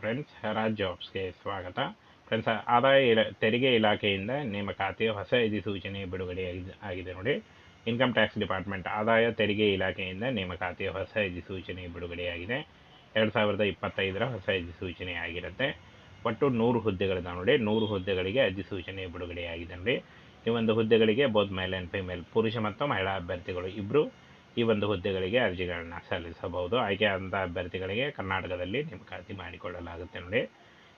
Friends ಹೆರಾಜ್ ಜಾಬ್ಸ್ಗೆ ಸ್ವಾಗತ. Friends ಆದಾಯ ಇಲ, ತೆರಿಗೆ ಇಲಾಖೆಯಿಂದ ನೇಮಕಾತಿಯ ಹೊಸ ಅಧಿಸೂಚನೆ ಬಿಡುಗಡೆ ಆಗಿದೆ- ನೋಡಿ. ಇನ್ಕಮ್ ಟ್ಯಾಕ್ಸ್ ಡಿಪಾರ್ಟ್ಮೆಂಟ್ ಆದಾಯ ತೆರಿಗೆ ಇಲಾಖೆಯಿಂದ ನೇಮಕಾತಿಯ ಹೊಸ ಅಧಿಸೂಚನೆ ಬಿಡುಗಡೆಯಾಗಿದೆ ಎರಡು ಸಾವಿರದ ಇಪ್ಪತ್ತೈದರ ಹೊಸ ಅಧಿಸೂಚನೆ ಆಗಿರುತ್ತೆ. ಒಟ್ಟು ನೂರು ಹುದ್ದೆಗಳಿದಾವೆ ನೋಡಿ, ನೂರು ಹುದ್ದೆಗಳಿಗೆ ಅಧಿಸೂಚನೆ ಬಿಡುಗಡೆಯಾಗಿದೆ ನೋಡಿ. ಈ ಒಂದು ಹುದ್ದೆಗಳಿಗೆ ಬೋತ್ ಮೇಲ್ ಆ್ಯಂಡ್ ಫಿಮೇಲ್ ಪುರುಷ ಮತ್ತು ಮಹಿಳಾ ಅಭ್ಯರ್ಥಿಗಳು ಇಬ್ಬರು ಈ ಒಂದು ಹುದ್ದೆಗಳಿಗೆ ಅರ್ಜಿಗಳನ್ನು ಸಲ್ಲಿಸಬಹುದು. ಆಯ್ಕೆಯಾದಂಥ ಅಭ್ಯರ್ಥಿಗಳಿಗೆ ಕರ್ನಾಟಕದಲ್ಲಿ ನೇಮಕಾತಿ ಮಾಡಿಕೊಳ್ಳಲಾಗುತ್ತೆ ನೋಡಿ.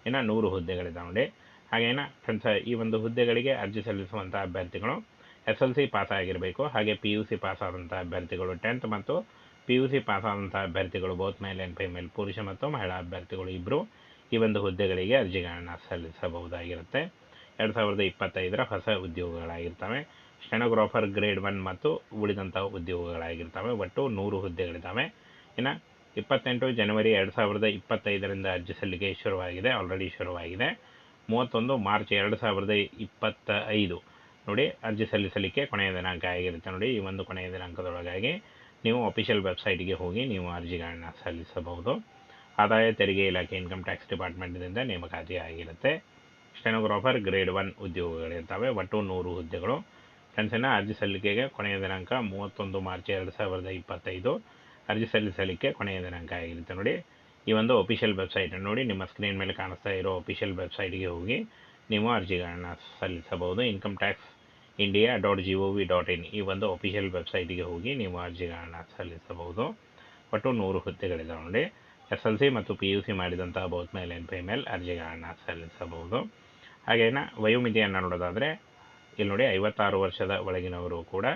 ಇನ್ನು ನೂರು ಹುದ್ದೆಗಳಿದ್ದಾವೆ ನೋಡಿ. ಹಾಗೇನ ಫ್ರೆಂಡ್ಸ್ ಈ ಒಂದು ಹುದ್ದೆಗಳಿಗೆ ಅರ್ಜಿ ಸಲ್ಲಿಸುವಂಥ ಅಭ್ಯರ್ಥಿಗಳು ಎಸ್ ಎಲ್ ಸಿ ಪಾಸ್ ಆಗಿರಬೇಕು. ಹಾಗೆ ಪಿ ಯು ಸಿ ಪಾಸ್ ಆದಂಥ ಅಭ್ಯರ್ಥಿಗಳು ಟೆಂತ್ ಮತ್ತು ಪಿ ಯು ಸಿ ಪಾಸ್ ಆದಂಥ ಅಭ್ಯರ್ಥಿಗಳು ಬೋತ್ ಮೇಲ್ ಆ್ಯಂಡ್ ಫಿಮೇಲ್ ಪುರುಷ ಮತ್ತು ಮಹಿಳಾ ಅಭ್ಯರ್ಥಿಗಳು ಇಬ್ಬರು ಈ ಒಂದು ಹುದ್ದೆಗಳಿಗೆ ಅರ್ಜಿಗಳನ್ನು ಸಲ್ಲಿಸಬಹುದಾಗಿರುತ್ತೆ. ಎರಡು ಸಾವಿರದ ಇಪ್ಪತ್ತೈದರ ಹೊಸ ಉದ್ಯೋಗಗಳಾಗಿರ್ತವೆ. ಸ್ಟೆನೋಗ್ರಾಫರ್ ಗ್ರೇಡ್ ಒನ್ ಮತ್ತು ಉಳಿದಂಥ ಉದ್ಯೋಗಗಳಾಗಿರ್ತವೆ. ಒಟ್ಟು ನೂರು ಹುದ್ದೆಗಳಿದ್ದಾವೆ. ಇನ್ನು ಇಪ್ಪತ್ತೆಂಟು ಜನವರಿ ಎರಡು ಸಾವಿರದ ಇಪ್ಪತ್ತೈದರಿಂದ ಅರ್ಜಿ ಸಲ್ಲಿಕೆ ಶುರುವಾಗಿದೆ. ಆಲ್ರೆಡಿ ಶುರುವಾಗಿದೆ. ಮೂವತ್ತೊಂದು ಮಾರ್ಚ್ ಎರಡು ಸಾವಿರದ ಇಪ್ಪತ್ತ ಐದು ನೋಡಿ, ಅರ್ಜಿ ಸಲ್ಲಿಸಲಿಕ್ಕೆ ಕೊನೆಯ ದಿನಾಂಕ ಆಗಿರುತ್ತೆ ನೋಡಿ, ಈ ಒಂದು ಕೊನೆಯ ದಿನಾಂಕದೊಳಗಾಗಿ ನೀವು ಅಫಿಷಿಯಲ್ ವೆಬ್ಸೈಟ್ಗೆ ಹೋಗಿ ನೀವು ಅರ್ಜಿಗಳನ್ನು ಸಲ್ಲಿಸಬಹುದು. ಆದಾಯ, ತೆರಿಗೆ ಇಲಾಖೆ ಇನ್ಕಮ್ ಟ್ಯಾಕ್ಸ್ ಡಿಪಾರ್ಟ್ಮೆಂಟ್ನಿಂದ ನೇಮಕಾತಿ ಆಗಿರುತ್ತೆ ಸ್ಟೆನೋಗ್ರಾಫರ್ ಗ್ರೇಡ್ ಒನ್ ಉದ್ಯೋಗಗಳಿರ್ತವೆ. ಒಟ್ಟು ನೂರು ಹುದ್ದೆಗಳು. ಫ್ರೆಂಡ್ಸಿನ ಅರ್ಜಿ ಸಲ್ಲಿಕೆಗೆ ಕೊನೆಯ ದಿನಾಂಕ ಮೂವತ್ತೊಂದು ಮಾರ್ಚ್ ಎರಡು ಸಾವಿರದ ಇಪ್ಪತ್ತೈದು. ಅರ್ಜಿ ಸಲ್ಲಿಸಲಿಕ್ಕೆ ಕೊನೆಯ ದಿನಾಂಕ ಆಗಿರುತ್ತೆ ನೋಡಿ, ಈ ಒಂದು ಅಫಿಷಿಯಲ್ ವೆಬ್ಸೈಟ್ ನೋಡಿ. ನಿಮ್ಮ ಸ್ಕ್ರೀನ್ ಮೇಲೆ ಕಾಣಿಸ್ತಾ ಇರೋ ಅಫಿಷಿಯಲ್ ವೆಬ್ಸೈಟ್ಗೆ ಹೋಗಿ ನೀವು ಅರ್ಜಿಗಳನ್ನು ಸಲ್ಲಿಸಬಹುದು. Income tax India dot G O V dot in ಈ ಒಂದು ಅಫಿಷಿಯಲ್ ವೆಬ್ಸೈಟಿಗೆ ಹೋಗಿ ನೀವು ಅರ್ಜಿಗಳನ್ನು ಸಲ್ಲಿಸಬಹುದು. ಒಟ್ಟು ನೂರು ಹುದ್ದೆಗಳಿದಾವೆ ನೋಡಿ. ಎಸ್ ಎಲ್ ಸಿ ಮತ್ತು ಪಿ ಯು ಸಿ ಮಾಡಿದಂತಹ ಬೋತ್ ಮೇಲ್ ಫಿಮೇಲ್ ಅರ್ಜಿಗಳನ್ನು ಸಲ್ಲಿಸಬಹುದು. ಹಾಗೇನ ವಯೋಮಿತಿಯನ್ನು ನೋಡೋದಾದರೆ ಇಲ್ಲಿ ನೋಡಿ ಐವತ್ತಾರು ವರ್ಷದ ಒಳಗಿನವರು ಕೂಡ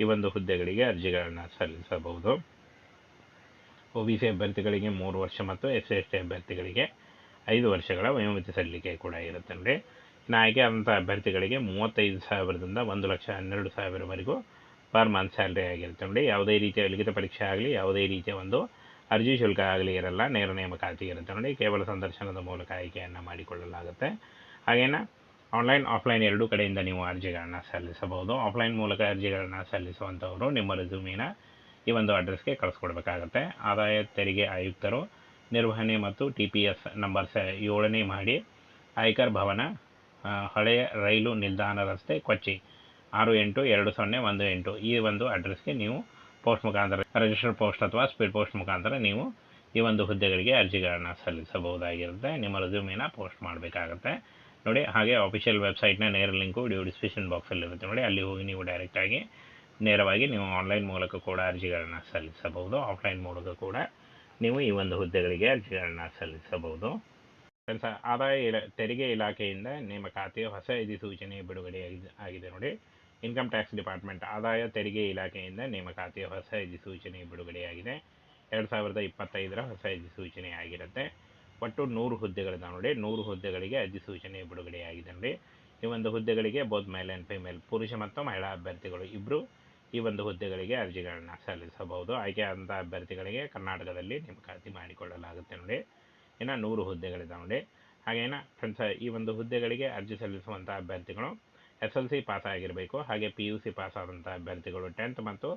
ಈ ಒಂದು ಹುದ್ದೆಗಳಿಗೆ ಅರ್ಜಿಗಳನ್ನು ಸಲ್ಲಿಸಬಹುದು. ಒ ಬಿ ಸಿ ಅಭ್ಯರ್ಥಿಗಳಿಗೆ ಮೂರು ವರ್ಷ ಮತ್ತು ಎಸ್ ಸಿ ಎಸ್ ಟಿ ಅಭ್ಯರ್ಥಿಗಳಿಗೆ ಐದು ವರ್ಷಗಳ ವಯೋಮಿತಿ ಸಲ್ಲಿಕೆ ಕೂಡ ಇರುತ್ತೆ ನೋಡಿ. ಇನ್ನು ಆಯ್ಕೆ ಆದಂಥ ಅಭ್ಯರ್ಥಿಗಳಿಗೆ ಮೂವತ್ತೈದು ಸಾವಿರದಿಂದ ಒಂದು ಲಕ್ಷ ಹನ್ನೆರಡು ಸಾವಿರವರೆಗೂ ಪರ್ ಮಂತ್ ಸ್ಯಾಲ್ರಿ ಆಗಿರುತ್ತೆ ನೋಡಿ. ಯಾವುದೇ ರೀತಿಯ ಲಿಖಿತ ಪರೀಕ್ಷೆ ಆಗಲಿ, ಯಾವುದೇ ರೀತಿಯ ಒಂದು ಅರ್ಜಿ ಶುಲ್ಕ ಆಗಲಿ ಇರಲ್ಲ. ನೇರ ನೇಮಕಾತಿ ಇರುತ್ತೆ ನೋಡಿ. ಕೇವಲ ಸಂದರ್ಶನದ ಮೂಲಕ ಆಯ್ಕೆಯನ್ನು ಮಾಡಿಕೊಳ್ಳಲಾಗುತ್ತೆ. ಹಾಗೇನ? ಆನ್ಲೈನ್ ಆಫ್ಲೈನ್ ಎರಡೂ ಕಡೆಯಿಂದ ನೀವು ಅರ್ಜಿಗಳನ್ನು ಸಲ್ಲಿಸಬಹುದು. ಆಫ್ಲೈನ್ ಮೂಲಕ ಅರ್ಜಿಗಳನ್ನು ಸಲ್ಲಿಸುವಂಥವರು ನಿಮ್ಮ ರೆಸ್ಯೂಮಿನ ಈ ಒಂದು ಅಡ್ರೆಸ್ಗೆ ಕಳಿಸ್ಕೊಡ್ಬೇಕಾಗತ್ತೆ. ಆದಾಯ ತೆರಿಗೆ ಆಯುಕ್ತರು, ನಿರ್ವಹಣೆ ಮತ್ತು ಟಿ ಪಿ ಎಸ್ ನಂಬರ್ ಸ ಏಳನೇ ಮಾಡಿ ಆಯ್ಕರ್ ಭವನ ಹಳೆಯ ರೈಲು ನಿಲ್ದಾಣ ರಸ್ತೆ ಕೊಚ್ಚಿ ಆರು ಎಂಟು ಎರಡು ಸೊನ್ನೆ ಒಂದು ಎಂಟು ಈ ಒಂದು ಅಡ್ರೆಸ್ಗೆ ನೀವು ಪೋಸ್ಟ್ ಮುಖಾಂತರ ರಿಜಿಸ್ಟರ್ ಪೋಸ್ಟ್ ಅಥವಾ ಸ್ಪೀಡ್ ಪೋಸ್ಟ್ ಮುಖಾಂತರ ನೀವು ಈ ಒಂದು ಹುದ್ದೆಗಳಿಗೆ ಅರ್ಜಿಗಳನ್ನು ಸಲ್ಲಿಸಬಹುದಾಗಿರುತ್ತೆ. ನಿಮ್ಮ ರೆಸ್ಯೂಮಿನ ಪೋಸ್ಟ್ ಮಾಡಬೇಕಾಗತ್ತೆ. ನೋಡಿ, ಹಾಗೆ ಆಫಿಷಿಯಲ್ ವೆಬ್ಸೈಟ್ನ ನೇರ ಲಿಂಕು ವಿಡಿಯೋ ಡಿಸ್ಕ್ರಿಪ್ಷನ್ ಬಾಕ್ಸಲ್ಲಿ ಇರುತ್ತೆ ನೋಡಿ. ಅಲ್ಲಿ ಹೋಗಿ ನೀವು ಡೈರೆಕ್ಟಾಗಿ ನೇರವಾಗಿ ನೀವು ಆನ್ಲೈನ್ ಮೂಲಕ ಕೂಡ ಅರ್ಜಿಗಳನ್ನು ಸಲ್ಲಿಸಬಹುದು. ಆಫ್ಲೈನ್ ಮೂಲಕ ಕೂಡ ನೀವು ಈ ಒಂದು ಹುದ್ದೆಗಳಿಗೆ ಅರ್ಜಿಗಳನ್ನು ಸಲ್ಲಿಸಬಹುದು. ಫ್ರೆಂಡ್ಸ್ ಆದಾಯ ಇಲ, ತೆರಿಗೆ ಇಲಾಖೆಯಿಂದ ನೇಮಕಾತಿಯ ಹೊಸ ಅಧಿಸೂಚನೆ ಬಿಡುಗಡೆ ಆಗಿದೆ ನೋಡಿ. ಇನ್ಕಮ್ ಟ್ಯಾಕ್ಸ್ ಡಿಪಾರ್ಟ್ಮೆಂಟ್ ಆದಾಯ ತೆರಿಗೆ ಇಲಾಖೆಯಿಂದ ನೇಮಕಾತಿಯ ಹೊಸ ಅಧಿಸೂಚನೆ ಬಿಡುಗಡೆಯಾಗಿದೆ ಎರಡು ಸಾವಿರದ ಇಪ್ಪತ್ತೈದರ ಹೊಸ ಅಧಿಸೂಚನೆ ಆಗಿರುತ್ತೆ. ಒಟ್ಟು ನೂರು ಹುದ್ದೆಗಳಿದಾವೆ ನೋಡಿ, ನೂರು ಹುದ್ದೆಗಳಿಗೆ ಅಧಿಸೂಚನೆ ಬಿಡುಗಡೆಯಾಗಿದೆ ನೋಡಿ. ಈ ಒಂದು ಹುದ್ದೆಗಳಿಗೆ ಬೋಧ್ ಮೇಲ್ ಆ್ಯಂಡ್ ಫಿಮೇಲ್ ಪುರುಷ ಮತ್ತು ಮಹಿಳಾ ಅಭ್ಯರ್ಥಿಗಳು ಇಬ್ಬರು ಈ ಒಂದು ಹುದ್ದೆಗಳಿಗೆ ಅರ್ಜಿಗಳನ್ನು ಸಲ್ಲಿಸಬಹುದು. ಆಯ್ಕೆಯಾದಂಥ ಅಭ್ಯರ್ಥಿಗಳಿಗೆ ಕರ್ನಾಟಕದಲ್ಲಿ ನೇಮಕಾತಿ ಮಾಡಿಕೊಳ್ಳಲಾಗುತ್ತೆ ನೋಡಿ. ಇನ್ನು ನೂರು ಹುದ್ದೆಗಳಿದಾವೆ ನೋಡಿ. ಹಾಗೇನ ಫ್ರೆಂಡ್ಸ್ ಈ ಒಂದು ಹುದ್ದೆಗಳಿಗೆ ಅರ್ಜಿ ಸಲ್ಲಿಸುವಂಥ ಅಭ್ಯರ್ಥಿಗಳು ಎಸ್ ಎಲ್ ಸಿ ಪಾಸ್ ಆಗಿರಬೇಕು. ಹಾಗೆ ಪಿ ಯು ಸಿ ಪಾಸ್ ಆದಂಥ ಅಭ್ಯರ್ಥಿಗಳು ಟೆಂತ್ ಮತ್ತು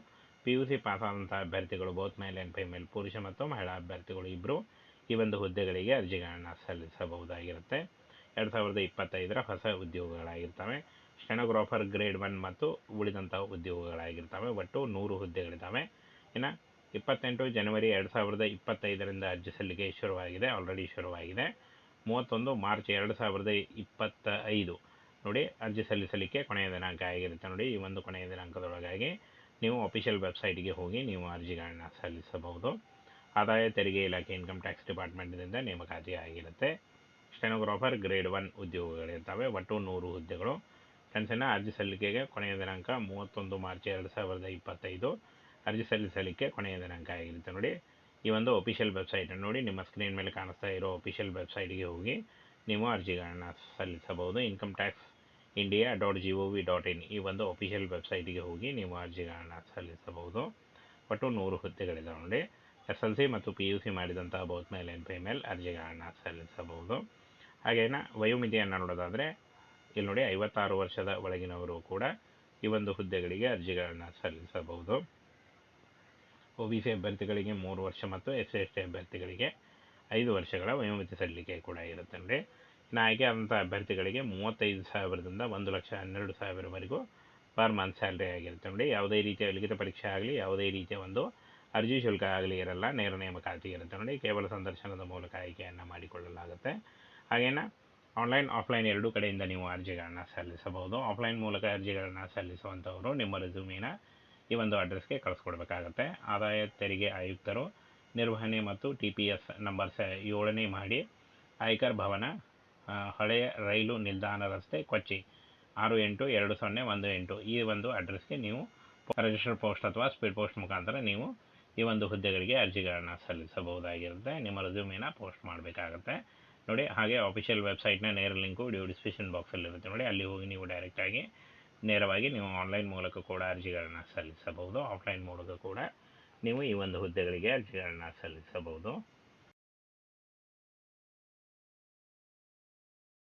ಪಿ ಯು ಸಿ ಪಾಸ್ ಆದಂಥ ಅಭ್ಯರ್ಥಿಗಳು ಬೋತ್ ಮೇಲ್ ಆ್ಯಂಡ್ ಫಿಮೇಲ್ ಪುರುಷ ಮತ್ತು ಮಹಿಳಾ ಅಭ್ಯರ್ಥಿಗಳು ಇಬ್ಬರು ಈ ಒಂದು ಹುದ್ದೆಗಳಿಗೆ ಅರ್ಜಿಗಳನ್ನು ಸಲ್ಲಿಸಬಹುದಾಗಿರುತ್ತೆ. ಎರಡು ಸಾವಿರದ ಇಪ್ಪತ್ತೈದರ ಹೊಸ ಉದ್ಯೋಗಗಳಾಗಿರ್ತವೆ. ಸ್ಟೆನೋಗ್ರಾಫರ್ ಗ್ರೇಡ್ ಒನ್ ಮತ್ತು ಉಳಿದಂಥ ಉದ್ಯೋಗಗಳಾಗಿರ್ತವೆ. ಒಟ್ಟು ನೂರು ಹುದ್ದೆಗಳಿದ್ದಾವೆ ಇನ್ನು ಇಪ್ಪತ್ತೆಂಟು ಜನವರಿ ಎರಡು ಸಾವಿರದ ಇಪ್ಪತ್ತೈದರಿಂದ ಅರ್ಜಿ ಸಲ್ಲಿಕೆ ಶುರುವಾಗಿದೆ. ಆಲ್ರೆಡಿ ಶುರುವಾಗಿದೆ. ಮೂವತ್ತೊಂದು ಮಾರ್ಚ್ ಎರಡು ಸಾವಿರದ ಇಪ್ಪತ್ತ ಐದು ನೋಡಿ, ಅರ್ಜಿ ಸಲ್ಲಿಸಲಿಕ್ಕೆ ಕೊನೆಯ ದಿನಾಂಕ ಆಗಿರುತ್ತೆ. ನೋಡಿ, ಈ ಒಂದು ಕೊನೆಯ ದಿನಾಂಕದೊಳಗಾಗಿ ನೀವು ಅಫಿಷಿಯಲ್ ವೆಬ್ಸೈಟ್ಗೆ ಹೋಗಿ ನೀವು ಅರ್ಜಿಗಳನ್ನ ಸಲ್ಲಿಸಬಹುದು. ಆದಾಯ, ತೆರಿಗೆ ಇಲಾಖೆ ಇನ್ಕಮ್ ಟ್ಯಾಕ್ಸ್ ಡಿಪಾರ್ಟ್ಮೆಂಟ್ನಿಂದ ನೇಮಕಾತಿ ಆಗಿರುತ್ತೆ. ಸ್ಟೆನೋಗ್ರಾಫರ್ ಗ್ರೇಡ್ ಒನ್ ಉದ್ಯೋಗಗಳಿರ್ತವೆ. ಒಟ್ಟು ನೂರು ಹುದ್ದೆಗಳು. ಫ್ರೆಂಡ್ಸಿನ ಅರ್ಜಿ ಸಲ್ಲಿಕೆಗೆ ಕೊನೆಯ ದಿನಾಂಕ ಮೂವತ್ತೊಂದು ಮಾರ್ಚ್ ಎರಡು ಸಾವಿರದ ಇಪ್ಪತ್ತೈದು. ಅರ್ಜಿ ಸಲ್ಲಿಸಲಿಕ್ಕೆ ಕೊನೆಯ ದಿನಾಂಕ ಆಗಿರುತ್ತೆ ನೋಡಿ. ಈ ಒಂದು ಅಫಿಷಿಯಲ್ ವೆಬ್ಸೈಟ್ ನೋಡಿ. ನಿಮ್ಮ ಸ್ಕ್ರೀನ್ ಮೇಲೆ ಕಾಣಿಸ್ತಾ ಇರೋ ಅಫಿಷಿಯಲ್ ವೆಬ್ಸೈಟ್ಗೆ ಹೋಗಿ ನೀವು ಅರ್ಜಿಗಳನ್ನು ಸಲ್ಲಿಸಬಹುದು. Income tax India dot G O V dot in ಈ ಒಂದು ಅಫಿಷಿಯಲ್ ವೆಬ್ಸೈಟಿಗೆ ಹೋಗಿ ನೀವು ಅರ್ಜಿಗಳನ್ನು ಸಲ್ಲಿಸಬಹುದು. ಒಟ್ಟು ನೂರು ಹುದ್ದೆಗಳಿದ್ದಾವೆ ನೋಡಿ. ಎಸ್ ಎಲ್ ಸಿ ಮತ್ತು ಪಿ ಯು ಸಿ ಮಾಡಿದಂತಹ ಮೇಲ್ ಆ್ಯಂಡ್ ಮೇಲೆ ಅರ್ಜಿಗಳನ್ನು ಸಲ್ಲಿಸಬಹುದು. ಹಾಗೇನ ವಯೋಮಿತಿಯನ್ನು ನೋಡೋದಾದರೆ, ಇಲ್ಲಿ ನೋಡಿ ಐವತ್ತಾರು ವರ್ಷದ ಒಳಗಿನವರು ಕೂಡ ಈ ಒಂದು ಹುದ್ದೆಗಳಿಗೆ ಅರ್ಜಿಗಳನ್ನು ಸಲ್ಲಿಸಬಹುದು. ಒ ಬಿ ಸಿ ಅಭ್ಯರ್ಥಿಗಳಿಗೆ ಮೂರು ವರ್ಷ ಮತ್ತು ಎಸ್ ಸಿ ಎಸ್ ಟಿ ಅಭ್ಯರ್ಥಿಗಳಿಗೆ ಐದು ವರ್ಷಗಳ ವಯೋಮಿತಿ ಸಲ್ಲಿಕೆ ಕೂಡ ಇರುತ್ತೆ ನೋಡಿ. ಇನ್ನು ಆಯ್ಕೆ ಆದಂಥ ಅಭ್ಯರ್ಥಿಗಳಿಗೆ ಮೂವತ್ತೈದು ಸಾವಿರದಿಂದ ಒಂದು ಲಕ್ಷ ಹನ್ನೆರಡು ಸಾವಿರವರೆಗೂ ಪರ್ ಮಂತ್ ಸ್ಯಾಲ್ರಿ ಆಗಿರುತ್ತೆ ನೋಡಿ. ಯಾವುದೇ ರೀತಿಯ ಲಿಖಿತ ಪರೀಕ್ಷೆ ಆಗಲಿ, ಯಾವುದೇ ರೀತಿಯ ಒಂದು ಅರ್ಜಿ ಶುಲ್ಕ ಆಗಲಿ ಇರಲ್ಲ, ನೇರ ನೇಮಕಾತಿ ಇರುತ್ತೆ ನೋಡಿ, ಕೇವಲ ಸಂದರ್ಶನದ ಮೂಲಕ ಆಯ್ಕೆಯನ್ನು ಮಾಡಿಕೊಳ್ಳಲಾಗುತ್ತೆ. ಹಾಗೇನ ಆನ್ಲೈನ್ ಆಫ್ಲೈನ್ ಎರಡೂ ಕಡೆಯಿಂದ ನೀವು ಅರ್ಜಿಗಳನ್ನು ಸಲ್ಲಿಸಬಹುದು. ಆಫ್ಲೈನ್ ಮೂಲಕ ಅರ್ಜಿಗಳನ್ನು ಸಲ್ಲಿಸುವಂಥವರು ನಿಮ್ಮ ರೆಸ್ಯೂಮಿನ ಈ ಒಂದು ಅಡ್ರೆಸ್ಗೆ ಕಳಿಸ್ಕೊಡ್ಬೇಕಾಗತ್ತೆ. ಆದಾಯ ತೆರಿಗೆ ಆಯುಕ್ತರು, ನಿರ್ವಹಣೆ ಮತ್ತು ಟಿ ಪಿ ಎಸ್ ನಂಬರ್ ಸ ಏಳನೇ ಮಾಡಿ, ಆಯ್ಕರ್ ಭವನ ಹಳೆಯ ರೈಲು ನಿಲ್ದಾಣ ರಸ್ತೆ, ಕೊಚ್ಚಿ, ಆರು ಎಂಟು ಎರಡು ಸೊನ್ನೆ ಒಂದು ಎಂಟು ಈ ಒಂದು ಅಡ್ರೆಸ್ಗೆ ನೀವು ರಿಜಿಸ್ಟರ್ ಪೋಸ್ಟ್ ಅಥವಾ ಸ್ಪೀಡ್ ಪೋಸ್ಟ್ ಮುಖಾಂತರ ನೀವು ಈ ಒಂದು ಹುದ್ದೆಗಳಿಗೆ ಅರ್ಜಿಗಳನ್ನು ಸಲ್ಲಿಸಬಹುದಾಗಿರುತ್ತೆ. ನಿಮ್ಮ ರೆಸ್ಯೂಮಿನ ಪೋಸ್ಟ್ ಮಾಡಬೇಕಾಗತ್ತೆ. ನೋಡಿ, ಹಾಗೆ ಆಫಿಷಿಯಲ್ ವೆಬ್ಸೈಟ್ನ ನೇರ ಲಿಂಕು ವಿಡಿಯೋ ಡಿಸ್ಕ್ರಿಪ್ಷನ್ ಬಾಕ್ಸಲ್ಲಿರುತ್ತೆ ನೋಡಿ, ಅಲ್ಲಿ ಹೋಗಿ ನೀವು ಡೈರೆಕ್ಟಾಗಿ ನೇರವಾಗಿ ನೀವು ಆನ್ಲೈನ್ ಮೂಲಕ ಕೂಡ ಅರ್ಜಿಗಳನ್ನು ಸಲ್ಲಿಸಬಹುದು. ಆಫ್ಲೈನ್ ಮೂಲಕ ಕೂಡ ನೀವು ಈ ಒಂದು ಹುದ್ದೆಗಳಿಗೆ ಅರ್ಜಿಗಳನ್ನು ಸಲ್ಲಿಸಬಹುದು.